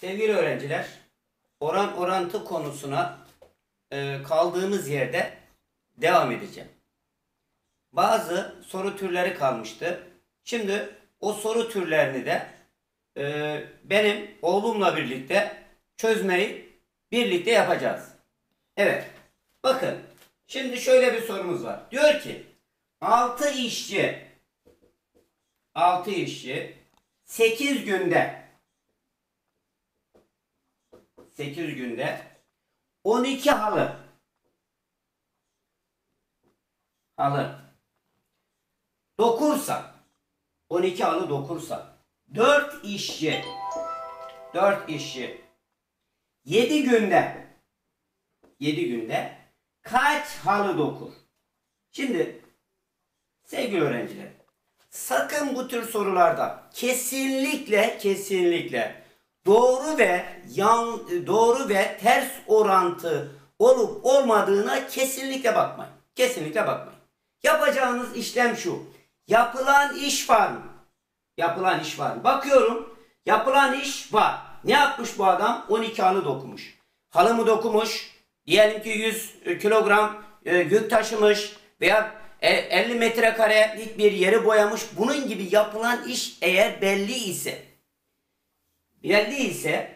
Sevgili öğrenciler, oran orantı konusuna e, kaldığımız yerde devam edeceğim. Bazı soru türleri kalmıştı. Şimdi o soru türlerini de e, benim oğlumla birlikte çözmeyi birlikte yapacağız. Evet. Bakın. Şimdi şöyle bir sorumuz var. Diyor ki 6 işçi 6 işçi 8 günde 8 günde 12 halı. Halı. Dokursa 12 halı dokursa 4 işçi. 4 işçi. 7 günde 7 günde kaç halı dokur? Şimdi sevgili öğrenciler sakın bu tür sorularda kesinlikle kesinlikle doğru ve yan doğru ve ters orantı olup olmadığına kesinlikle bakmayın. Kesinlikle bakmayın. Yapacağınız işlem şu. Yapılan iş var mı? Yapılan iş var mı? Bakıyorum. Yapılan iş var. Ne yapmış bu adam? 12 halı dokumuş. Halı mı dokumuş? Diyelim ki 100 kilogram e, yük taşımış veya e, 50 metrekarelik bir yeri boyamış. Bunun gibi yapılan iş eğer belli ise belli ise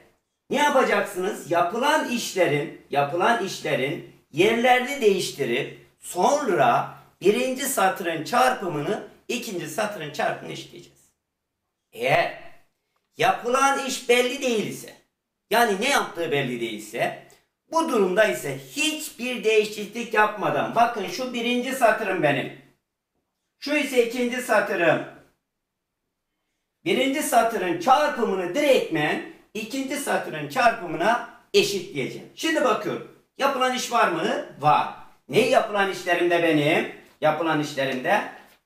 ne yapacaksınız? Yapılan işlerin yapılan işlerin yerlerini değiştirip sonra birinci satırın çarpımını ikinci satırın çarpımını eşitleyeceğiz. Eğer yapılan iş belli değilse yani ne yaptığı belli değilse bu durumda ise hiçbir değişiklik yapmadan bakın şu birinci satırım benim. Şu ise ikinci satırım. Birinci satırın çarpımını direktmen ikinci satırın çarpımına eşitleyeceğim. Şimdi bakıyorum. Yapılan iş var mı? Var. Ne yapılan işlerimde benim? Yapılan işlerimde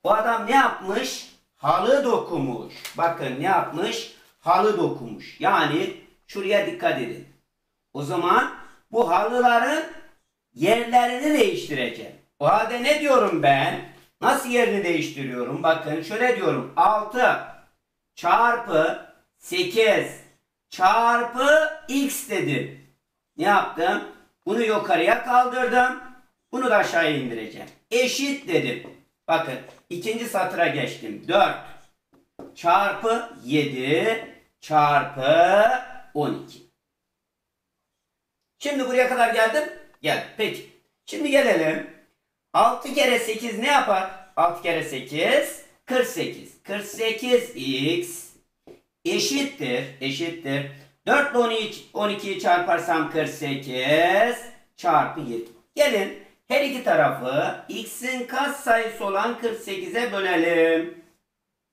bu adam ne yapmış? Halı dokumuş. Bakın ne yapmış? Halı dokumuş. Yani şuraya dikkat edin. O zaman bu halıların yerlerini değiştireceğim. O halde ne diyorum ben? Nasıl yerini değiştiriyorum? Bakın şöyle diyorum. 6 çarpı 8 çarpı x dedim. Ne yaptım? Bunu yukarıya kaldırdım. Bunu da aşağıya indireceğim. Eşit dedim. Bakın ikinci satıra geçtim. 4 çarpı 7 çarpı 12. Şimdi buraya kadar geldim. Gel. Peki. Şimdi gelelim. 6 kere 8 ne yapar? 6 kere 8 48. 48x eşittir. Eşittir. 4 ile 12, 12'yi çarparsam 48 çarpı 7. Gelin her iki tarafı x'in kaç sayısı olan 48'e bölelim.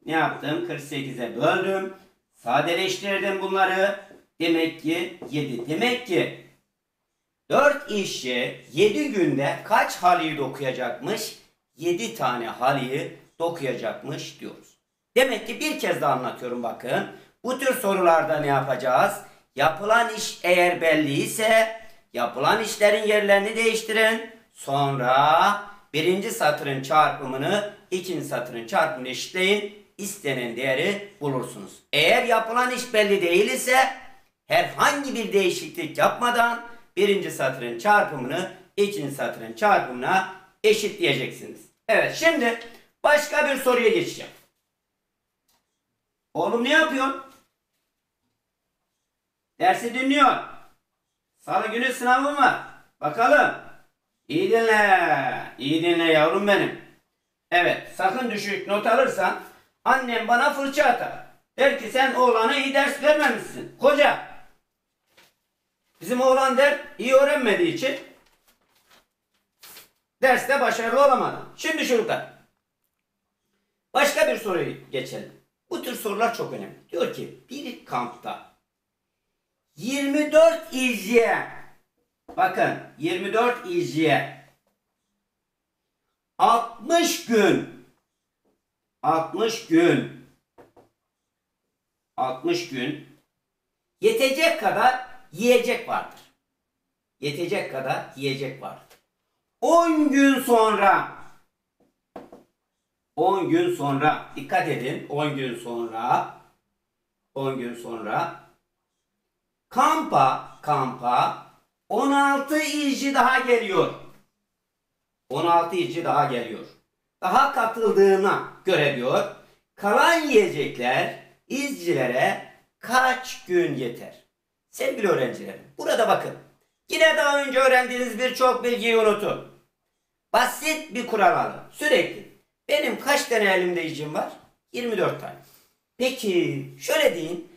Ne yaptım? 48'e böldüm. Sadeleştirdim bunları. Demek ki 7. Demek ki 4 işçi 7 günde kaç halıyı dokuyacakmış? 7 tane halıyı dokuyacakmış diyoruz. Demek ki bir kez daha anlatıyorum bakın. Bu tür sorularda ne yapacağız? Yapılan iş eğer belli ise yapılan işlerin yerlerini değiştirin. Sonra birinci satırın çarpımını ikinci satırın çarpımını eşitleyin. İstenen değeri bulursunuz. Eğer yapılan iş belli değil ise herhangi bir değişiklik yapmadan birinci satırın çarpımını ikinci satırın çarpımına eşitleyeceksiniz. Evet şimdi başka bir soruya geçeceğim. Oğlum ne yapıyorsun? Dersi dinliyor. Salı günü sınavım var. Bakalım. İyi dinle. İyi dinle yavrum benim. Evet sakın düşük not alırsan annem bana fırça atar. Der ki sen oğlana iyi ders vermemişsin. Koca. Bizim oğlan der iyi öğrenmediği için derste başarılı olamadı. Şimdi çocuklar başka bir soruyu geçelim. Bu tür sorular çok önemli. Diyor ki bir kampta 24 izciye bakın 24 izciye 60 gün 60 gün 60 gün yetecek kadar yiyecek vardır. Yetecek kadar yiyecek vardır. 10 gün sonra 10 gün sonra dikkat edin 10 gün sonra 10 gün sonra Kampa, kampa 16 izci daha geliyor. 16 izci daha geliyor. Daha katıldığına göre diyor. Kalan yiyecekler izcilere kaç gün yeter? Sevgili öğrencilerim, burada bakın. Yine daha önce öğrendiğiniz birçok bilgiyi unutun. Basit bir kural alın. Sürekli. Benim kaç tane elimde izcim var? 24 tane. Peki şöyle diyeyim.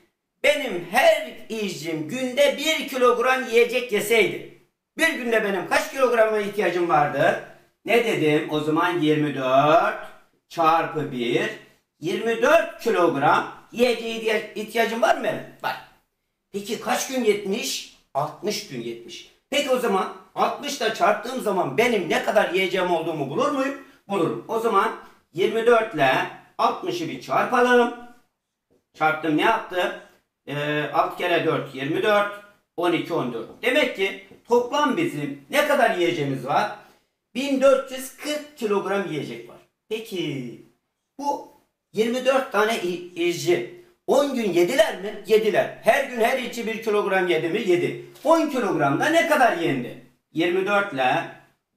Benim her izcim günde 1 kilogram yiyecek yeseydi. Bir günde benim kaç kilograma ihtiyacım vardı? Ne dedim? O zaman 24 çarpı 1. 24 kilogram yiyeceğe ihtiyacım var mı benim? Var. Peki kaç gün yetmiş? 60 gün yetmiş. Peki o zaman 60 ile çarptığım zaman benim ne kadar yiyeceğim olduğumu bulur muyum? Bulurum. O zaman 24 ile 60'ı bir çarpalım. Çarptım ne yaptı? Ee, 6 kere 4 24. 12 14. Demek ki toplam bizim ne kadar yiyeceğimiz var? 1440 kilogram yiyecek var. Peki bu 24 tane izci 10 gün yediler mi? Yediler. Her gün her içi 1 kilogram yedi mi? Yedi. 10 kilogramda ne kadar yendi? 24 ile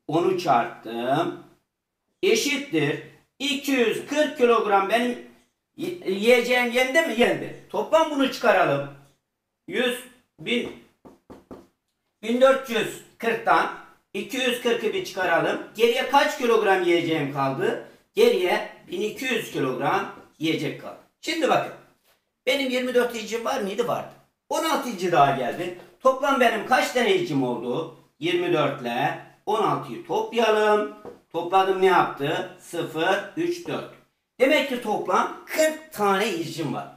10'u çarptım. Eşittir. 240 kilogram benim yiyeceğim yendi mi? Yendi. Toplam bunu çıkaralım. 100 bin 1440'tan 240'ı bir çıkaralım. Geriye kaç kilogram yiyeceğim kaldı? Geriye 1200 kilogram yiyecek kaldı. Şimdi bakın. Benim 24 izcim var mıydı? Vardı. 16 izci daha geldi. Toplam benim kaç tane izcim oldu? 24 ile 16'yı toplayalım. Topladım ne yaptı? 0, 3, 4. Demek ki toplam 40 tane izcim var.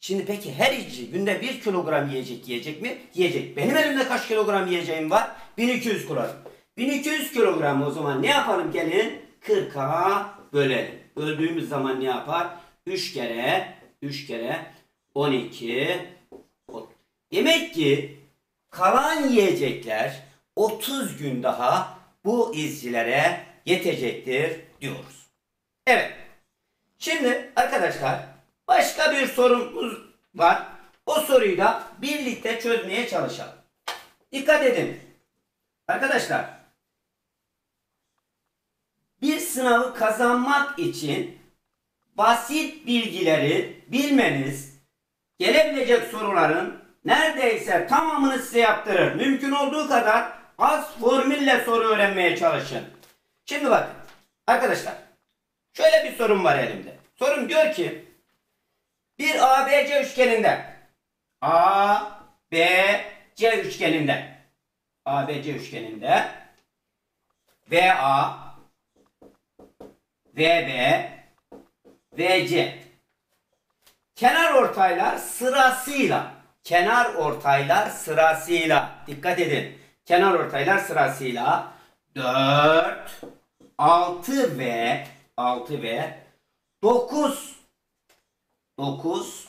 Şimdi peki her izci günde 1 kilogram yiyecek yiyecek mi? Yiyecek. Benim elimde kaç kilogram yiyeceğim var? 1200 kilogram. 1200 kilogram o zaman ne yapalım gelin? 40'a bölelim. Böldüğümüz zaman ne yapar? 3 kere 3 kere 12 ot- Demek ki kalan yiyecekler 30 gün daha bu izcilere yetecektir diyoruz. Evet. Şimdi arkadaşlar başka bir sorumuz var. O soruyu da birlikte çözmeye çalışalım. Dikkat edin. Arkadaşlar bir sınavı kazanmak için basit bilgileri bilmeniz gelebilecek soruların neredeyse tamamını size yaptırır. Mümkün olduğu kadar az formülle soru öğrenmeye çalışın. Şimdi bakın arkadaşlar şöyle bir sorum var elimde. Sorum diyor ki bir ABC üçgeninde A, B, C üçgeninde ABC üçgeninde VA, VB, VC kenar ortaylar sırasıyla kenar ortaylar sırasıyla dikkat edin. Kenar ortaylar sırasıyla 4 6 ve 6 ve 9 9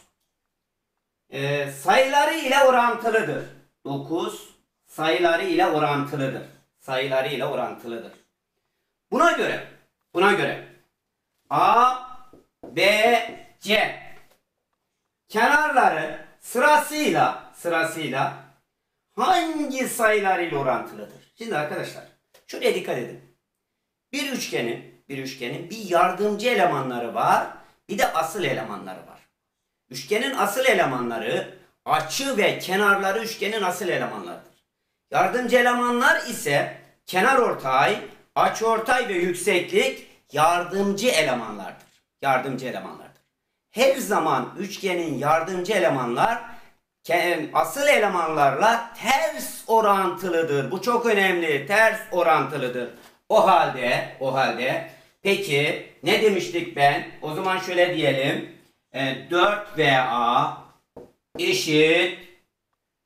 e, sayıları ile orantılıdır. 9 sayıları ile orantılıdır. Sayıları ile orantılıdır. Buna göre buna göre A, B, C kenarları sırasıyla sırasıyla hangi sayılar ile orantılıdır? Şimdi arkadaşlar şuraya dikkat edin. Bir üçgenin bir üçgenin bir yardımcı elemanları var, bir de asıl elemanları var. Üçgenin asıl elemanları açı ve kenarları üçgenin asıl elemanlarıdır. Yardımcı elemanlar ise kenar ortay, açı ortay ve yükseklik yardımcı elemanlardır. Yardımcı elemanlardır. Her zaman üçgenin yardımcı elemanlar asıl elemanlarla ters orantılıdır. Bu çok önemli. Ters orantılıdır. O halde, o halde peki ne demiştik ben? O zaman şöyle diyelim. E, 4 VA eşit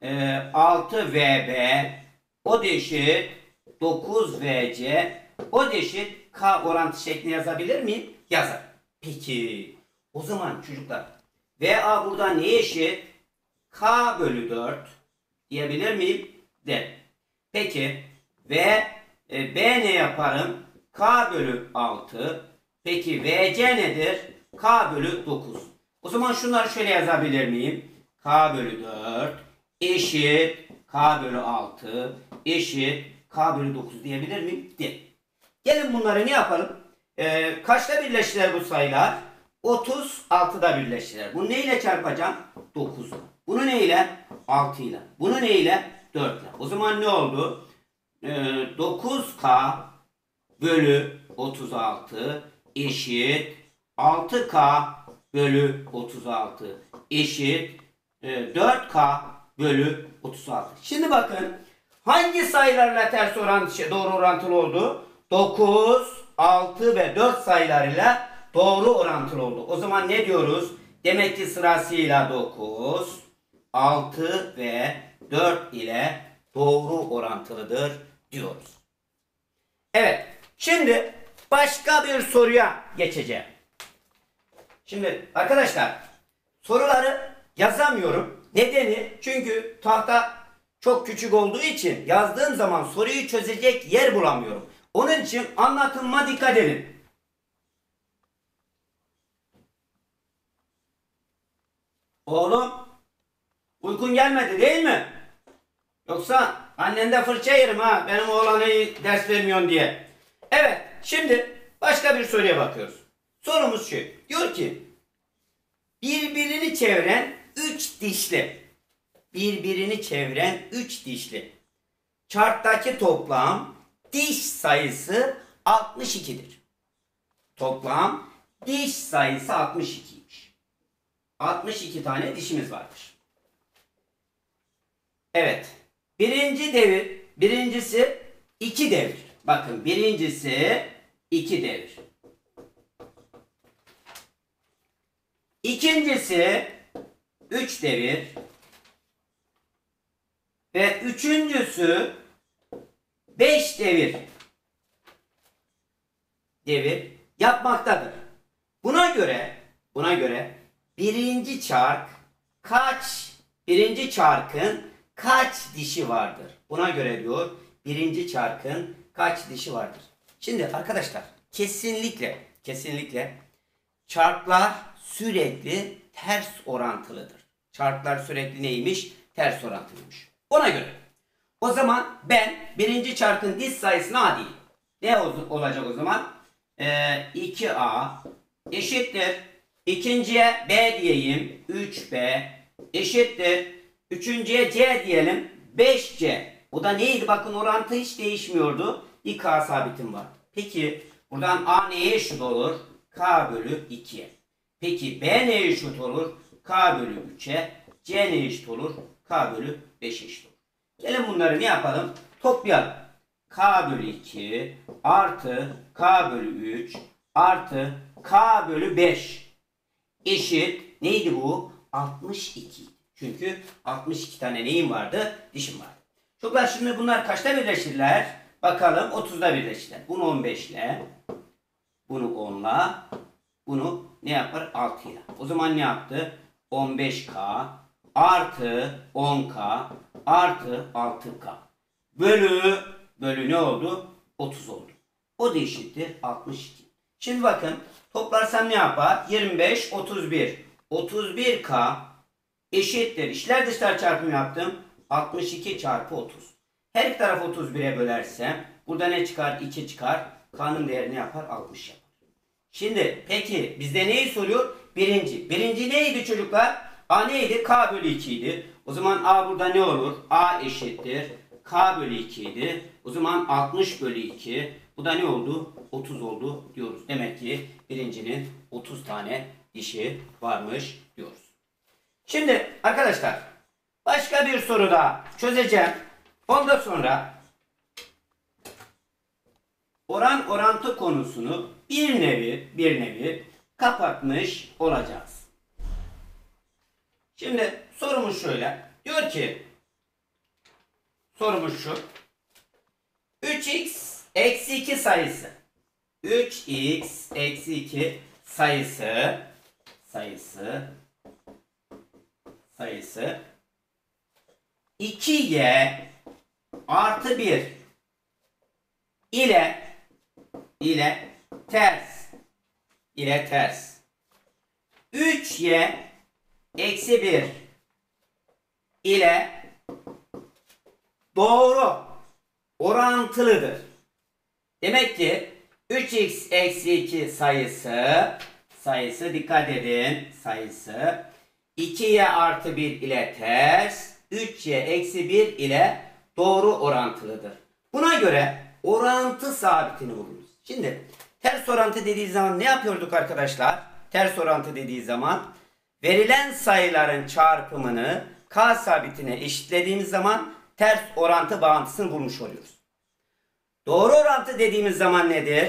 e, 6 VB o eşit 9 VC o eşit K orantı şeklinde yazabilir miyim? Yazar. Peki o zaman çocuklar VA burada ne eşit? K bölü 4 diyebilir miyim? De. Peki ve e, B ne yaparım? K bölü 6. Peki VC nedir? K bölü 9. O zaman şunları şöyle yazabilir miyim? K bölü 4 eşit k bölü 6 eşit k bölü 9 diyebilir miyim? De. Gelin bunları ne yapalım? Ee, kaçta birleştiler bu sayılar? 36'da birleştiler. Bunu neyle çarpacağım? 9'la. Bunu neyle? 6 ile. Bunu neyle? 4 ile. O zaman ne oldu? Ee, 9k bölü 36 eşit 6k bölü 36 eşit e, 4k bölü 36. Şimdi bakın hangi sayılarla ters orantı şey, doğru orantılı oldu? 9, 6 ve 4 sayılarıyla doğru orantılı oldu. O zaman ne diyoruz? Demek ki sırasıyla 9, 6 ve 4 ile doğru orantılıdır diyoruz. Evet. Şimdi başka bir soruya geçeceğim. Şimdi arkadaşlar soruları yazamıyorum. Nedeni çünkü tahta çok küçük olduğu için yazdığım zaman soruyu çözecek yer bulamıyorum. Onun için anlatılma dikkat edin. Oğlum uykun gelmedi değil mi? Yoksa annende fırça yerim ha benim oğlana iyi ders vermiyorsun diye. Evet şimdi başka bir soruya bakıyoruz. Sorumuz şu. Diyor ki birbirini çeviren üç dişli. Birbirini çeviren üç dişli. Çarktaki toplam diş sayısı 62'dir. Toplam diş sayısı 62'ymiş. 62 tane dişimiz vardır. Evet. Birinci devir, birincisi iki devir. Bakın birincisi iki devir. İkincisi üç devir. Ve üçüncüsü beş devir. Devir yapmaktadır. Buna göre, buna göre birinci çark kaç, birinci çarkın kaç dişi vardır? Buna göre diyor birinci çarkın kaç dişi vardır? Şimdi arkadaşlar kesinlikle kesinlikle çarklar sürekli ters orantılıdır. Çarklar sürekli neymiş? Ters orantılıymış. Ona göre o zaman ben birinci çarkın diş sayısına A diyeyim. Ne ol- olacak o zaman? Ee, 2A eşittir. İkinciye B diyeyim. 3B eşittir. Üçüncüye C diyelim. 5C. O da neydi? Bakın orantı hiç değişmiyordu. Bir K sabitim var. Peki buradan A neye eşit olur? K bölü 2'ye. Peki B neye eşit olur? K bölü 3'e. C neye eşit olur? K bölü 5'e eşit olur. Gelin bunları ne yapalım? Toplayalım. K bölü 2 artı K bölü 3 artı K bölü 5 eşit neydi bu? 62. Çünkü 62 tane neyim vardı? Dişim vardı. Çocuklar şimdi bunlar kaçta birleşirler? Bakalım 30'da birleşirler. Bunu 15 ile, bunu 10 ile, bunu ne yapar? 6 ile. O zaman ne yaptı? 15K artı 10K artı 6K bölü bölü ne oldu? 30 oldu. O da eşittir 62. Şimdi bakın toplarsam ne yapar? 25, 31. 31K eşittir. İşler dışlar çarpımı yaptım. 62 çarpı 30. Her iki tarafı 31'e bölersem burada ne çıkar? 2 çıkar. K'nın değeri ne yapar? 60 yapar. Şimdi peki bizde neyi soruyor? Birinci. Birinci neydi çocuklar? A neydi? K bölü 2 idi. O zaman A burada ne olur? A eşittir. K bölü 2 idi. O zaman 60 bölü 2. Bu da ne oldu? 30 oldu diyoruz. Demek ki birincinin 30 tane dişi varmış diyoruz. Şimdi arkadaşlar başka bir soru daha çözeceğim. Ondan sonra oran orantı konusunu bir nevi bir nevi kapatmış olacağız. Şimdi sorumuz şöyle. Diyor ki sorumuz şu. 3x eksi 2 sayısı. 3x eksi 2 sayısı sayısı sayısı 2y artı 1 ile ile ters ile ters 3y eksi 1 ile doğru orantılıdır. Demek ki 3x eksi 2 sayısı sayısı dikkat edin sayısı 2y artı 1 ile ters 3y eksi 1 ile doğru orantılıdır. Buna göre orantı sabitini buluruz. Şimdi ters orantı dediği zaman ne yapıyorduk arkadaşlar? Ters orantı dediği zaman verilen sayıların çarpımını k sabitine eşitlediğimiz zaman ters orantı bağıntısını bulmuş oluyoruz. Doğru orantı dediğimiz zaman nedir?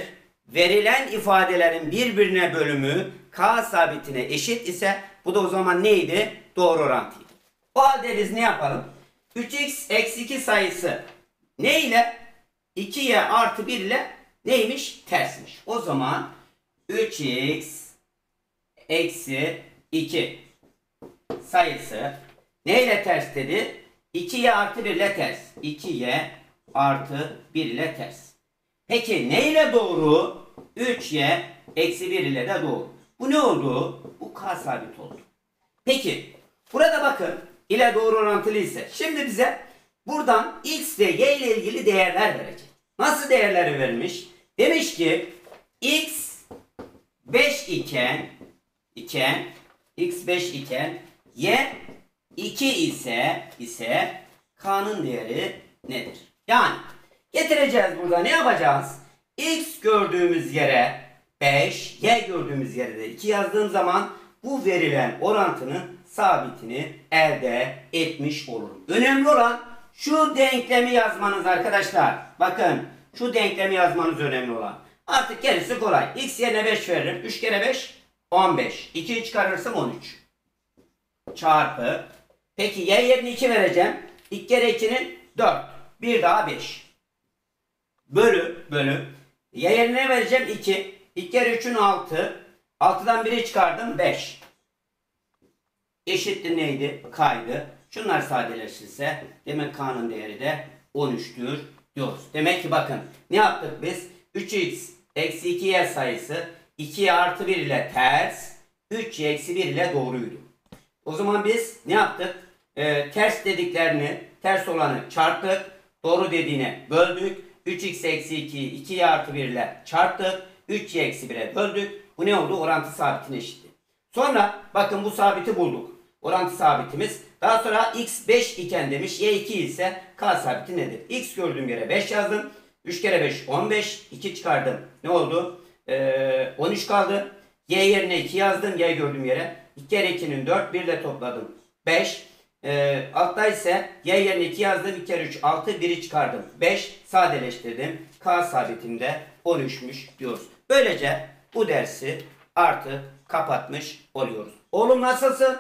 Verilen ifadelerin birbirine bölümü k sabitine eşit ise bu da o zaman neydi? Doğru orantıydı. O halde biz ne yapalım? 3x eksi 2 sayısı ne ile? 2y artı 1 ile neymiş? Tersmiş. O zaman 3x eksi 2 sayısı ne ile ters dedi? 2y artı 1 ile ters. 2y artı 1 ile ters. Peki ne ile doğru? 3y eksi 1 ile de doğru. Bu ne oldu? Bu k sabit oldu. Peki burada bakın ile doğru orantılı ise şimdi bize buradan x ve y ile ilgili değerler verecek. Nasıl değerleri vermiş? Demiş ki x 5 iken iken x 5 iken y 2 ise ise k'nın değeri nedir? Yani getireceğiz burada ne yapacağız? x gördüğümüz yere 5, y gördüğümüz yere de 2 yazdığım zaman bu verilen orantının sabitini elde etmiş olurum. Önemli olan şu denklemi yazmanız arkadaşlar. Bakın şu denklemi yazmanız önemli olan. Artık gerisi kolay. x yerine 5 veririm. 3 kere 5 15. 2'yi çıkarırsam 13. Çarpı. Peki y yerine 2 vereceğim. 2 kere 2'nin 4. Bir daha 5. Bölü. Bölü. Y yerine ne vereceğim? 2. 2 kere 3'ün 6. 6'dan 1'i çıkardım 5. Eşittir neydi? K'ydı. Şunlar sadeleşirse demek K'nın değeri de 13'tür diyoruz. Demek ki bakın ne yaptık biz? 3x eksi 2y sayısı 2y artı 1 ile ters 3y eksi 1 ile doğruydu. O zaman biz ne yaptık? Ee, ters dediklerini ters olanı çarptık. Doğru dediğine böldük. 3x eksi 2'yi 2y artı 1 ile çarptık. 3y eksi 1'e böldük. Bu ne oldu? Orantı sabitine eşitti. Sonra bakın bu sabiti bulduk. Orantı sabitimiz. Daha sonra x 5 iken demiş y 2 ise k sabiti nedir? x gördüğüm yere 5 yazdım. 3 kere 5 15. 2 çıkardım. Ne oldu? Ee, 13 kaldı. y yerine 2 yazdım. y gördüğüm yere. 2 kere 2'nin 4. 1 de topladım. 5. Ee, altta ise y yerine 2 yazdım. 2 kere 3 6. 1'i çıkardım. 5 sadeleştirdim. K sabitimde 13'müş diyoruz. Böylece bu dersi artık kapatmış oluyoruz. Oğlum nasılsın?